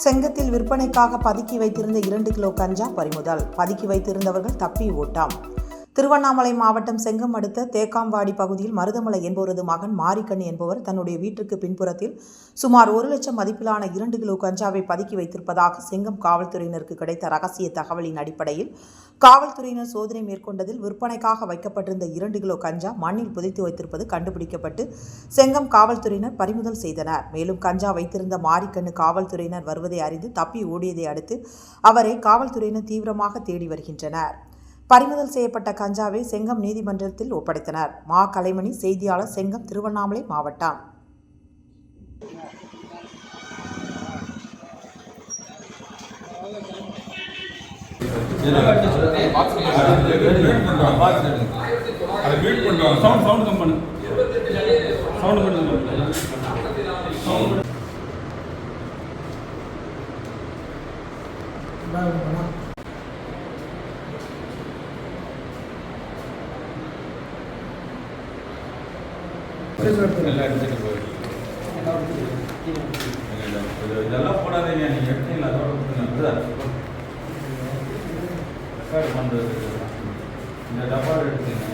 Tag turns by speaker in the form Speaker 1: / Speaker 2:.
Speaker 1: செங்கத்தில் விற்பனைக்காக பதுக்கி வைத்திருந்த இரண்டு கிலோ கஞ்சா பறிமுதல். பதுக்கி வைத்திருந்தவர்கள் தப்பி ஓட்டாம். திருவண்ணாமலை மாவட்டம் செங்கம் அடுத்த தேக்காம்பாடி பகுதியில் மருதமலை என்பவரது மகன் மாரிக்கண் என்பவர் தன்னுடைய வீட்டிற்கு பின்புறத்தில் சுமார் ஒரு லட்சம் மதிப்பிலான இரண்டு கிலோ கஞ்சாவை பதுக்கி வைத்திருப்பதாக செங்கம் காவல்துறையினருக்கு கிடைத்த ரகசிய தகவலின் அடிப்படையில் காவல்துறையினர் சோதனை மேற்கொண்டதில் விற்பனைக்காக வைக்கப்பட்டிருந்த இரண்டு கிலோ கஞ்சா மண்ணில் புதைத்து வைத்திருப்பது கண்டுபிடிக்கப்பட்டு செங்கம் காவல்துறையினர் பறிமுதல் செய்தனர். மேலும் கஞ்சா வைத்திருந்த மாரிக்கண்ணு காவல்துறையினர் வருவதை அறிந்து தப்பி ஓடியதை அடுத்து அவரை காவல்துறையினர் தீவிரமாக தேடி வருகின்றனர். பறிமுதல் செய்யப்பட்ட கஞ்சாவை செங்கம் நீதிமன்றத்தில் ஒப்படைத்தனர். மா. கலைமணி செய்தியாளர் செங்கம் திருவண்ணாமலை மாவட்டம்.
Speaker 2: சவுண்ட் இதெல்லாம் போடாதீங்க நீங்கள் எடுத்தீங்களா அதோட விட்டுருங்க. ரெக்கார்டு பண்ணுறது இந்த டப்பா எடுத்துங்க